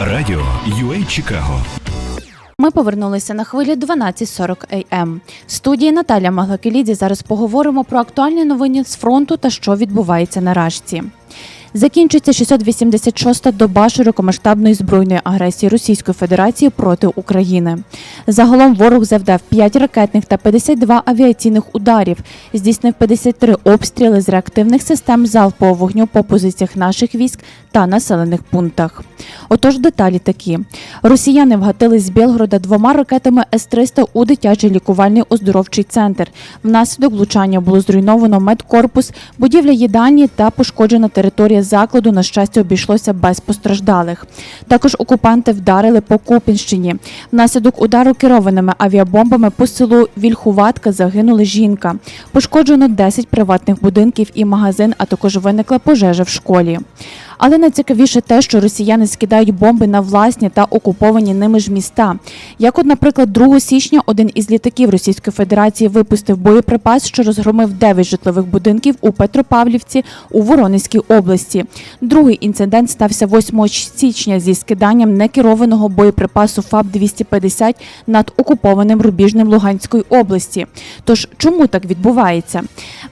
Радіо UA Чикаго Ми повернулися на хвилі 12.40 АМ. В студії Наталя Маглакеліді зараз поговоримо про актуальні новини з фронту та що відбувається на Рашці. Закінчується 686-та доба широкомасштабної збройної агресії Російської Федерації проти України. Загалом ворог завдав 5 ракетних та 52 авіаційних ударів, здійснив 53 обстріли з реактивних систем залпового вогню по позиціях наших військ та населених пунктах. Отож, деталі такі: росіяни вгатили з Білгорода двома ракетами С-300 у дитячий лікувальний оздоровчий центр. Внаслідок влучання було зруйновано медкорпус, будівля їдальні та пошкоджена територія закладу. На щастя, обійшлося без постраждалих. Також окупанти вдарили по Купінщині. Внаслідок удару керованими авіабомбами по селу Вільхуватка загинула жінка. Пошкоджено 10 приватних будинків і магазин, а також виникла пожежа в школі. Але найцікавіше те, що росіяни скидають бомби на власні та окуповані ними ж міста. Як, от, наприклад, 2 січня один із літаків Російської Федерації випустив боєприпас, що розгромив 9 житлових будинків у Петропавлівці у Воронезькій області. Другий інцидент стався 8 січня зі скиданням некерованого боєприпасу ФАБ-250 над окупованим Рубіжним Луганської області. Тож чому так відбувається?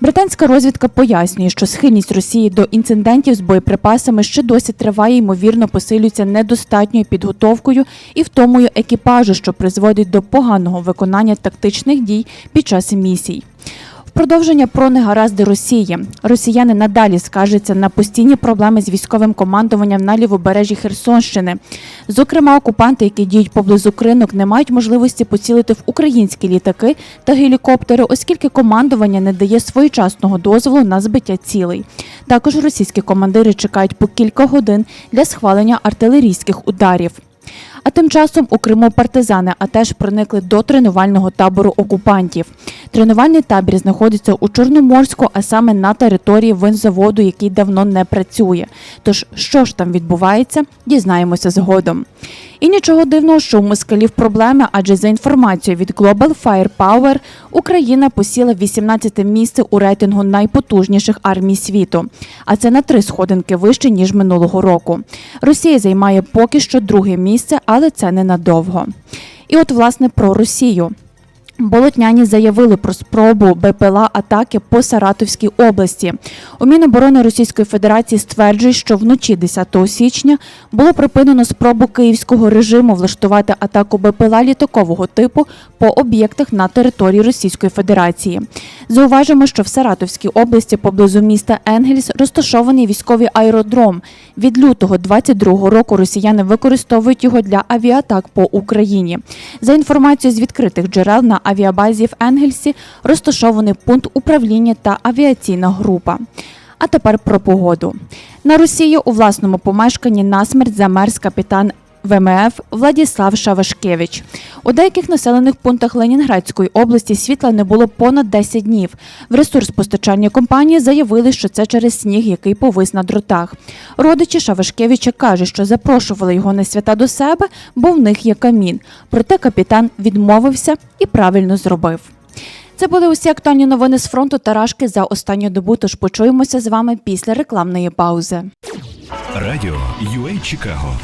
Британська розвідка пояснює, що схильність Росії до інцидентів з боєприпасами ще досі триває, ймовірно, посилюється недостатньою підготовкою і втомою екіпажу, що призводить до поганого виконання тактичних дій під час місій. Продовження про негаразди Росії. Росіяни надалі скаржаться на постійні проблеми з військовим командуванням на лівобережжі Херсонщини. Зокрема, окупанти, які діють поблизу кринок, не мають можливості поцілити в українські літаки та гелікоптери, оскільки командування не дає своєчасного дозволу на збиття цілей. Також російські командири чекають по кілька годин для схвалення артилерійських ударів. А тим часом у Криму партизани а теж проникли до тренувального табору окупантів. Тренувальний табір знаходиться у Чорноморську, а саме на території винзаводу, який давно не працює. Тож, що ж там відбувається, дізнаємося згодом. І нічого дивного, що у москалів проблеми, адже за інформацією від Global Firepower Україна посіла 18 місце у рейтингу найпотужніших армій світу. А це на три сходинки вище ніж минулого року. Росія займає поки що друге місце, але це ненадовго. І от власне про Росію. Болотняні заявили про спробу БПЛА атаки по Саратовській області. У Міноборони Російської Федерації стверджують, що вночі 10 січня було припинено спробу київського режиму влаштувати атаку БПЛА літакового типу по об'єктах на території Російської Федерації. Зауважимо, що в Саратовській області поблизу міста Енгельс розташований військовий аеродром. Від лютого 22 року росіяни використовують його для авіатак по Україні. За інформацією з відкритих джерел на авіабазі в Енгельсі розташований пункт управління та авіаційна група. А тепер про погоду. На Росії у власному помешканні насмерть замерз капітан ВМФ Владіслав Шавашкевич. У деяких населених пунктах Ленінградської області світла не було понад 10 днів. В ресурспостачальній компанії заявили, що це через сніг, який повис на дротах. Родичі Шавашкевича кажуть, що запрошували його на свята до себе, бо в них є камін. Проте капітан відмовився і правильно зробив. Це були усі актуальні новини з фронту Тарашки за останню добу. Тож почуємося з вами після рекламної паузи. Радіо UA Чикаго